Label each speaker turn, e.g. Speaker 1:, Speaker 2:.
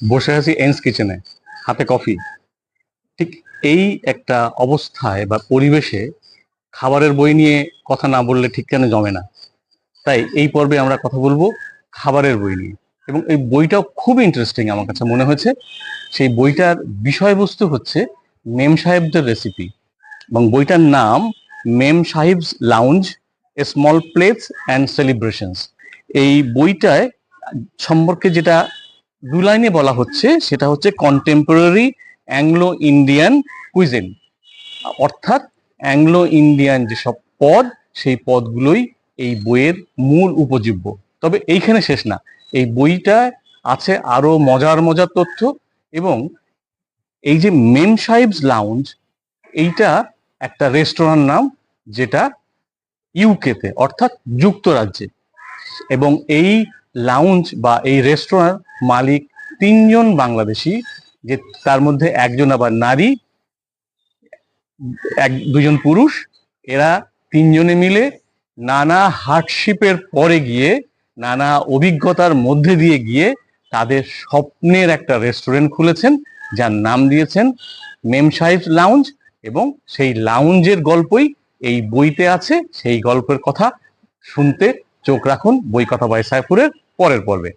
Speaker 1: বসে আছি এন্স কিচেনে হাতে কফি ঠিক এই একটা অবস্থায় বা পরিবেশে খাবারের বই নিয়ে কথা না বললে ঠিক কেন জমে না? তাই এই পর্বে আমরা কথা বলব খাবারের বই নিয়ে। এবং এই বইটাও খুব ইন্টারেস্টিং আমার কাছে মনে হয়েছে। সেই বইটার বিষয়বস্তু হচ্ছে মেম সাহেবদের রেসিপি এবং বইটার নাম mem sahebs lounge a small place and celebrations এই বইটায় সম্পর্কে যেটা দু লাইনে বলা হচ্ছে, সেটা হচ্ছে কন্টেম্পোরারি অ্যাংলো ইন্ডিয়ান কুইজেন অর্থাৎ অ্যাংলো ইন্ডিয়ান যেসব পদ, সেই পদগুলোই এই বইয়ের মূল উপজীব্য। তবে এইখানে শেষ না। এই বইটায় আছে আরও মজার মজার তথ্য এবং এই যে মেম সাহেবস লাউঞ্জ এইটা একটা রেস্টুরেন্ট নাম যেটা ইউকেতে অর্থাৎ যুক্তরাজ্যে। এবং এই লাউঞ্জ বা এই রেস্টুরেন্ট মালিক তিনজন বাংলাদেশি, যে তার মধ্যে একজন আবার নারী, এক দুজন পুরুষ, এরা তিনজনে মিলে নানা হার্ডশিপের পরে গিয়ে, নানা অভিজ্ঞতার মধ্যে দিয়ে গিয়ে তাদের স্বপ্নের একটা রেস্টুরেন্ট খুলেছেন, যার নাম দিয়েছেন মেম সাহেব লাউঞ্জ, এবং সেই লাউঞ্জের গল্পই এই বইতে আছে, সেই গল্পের কথা শুনতে চোখ রাখুন বই কথা বাই সাইফুরের পরের পর্বে।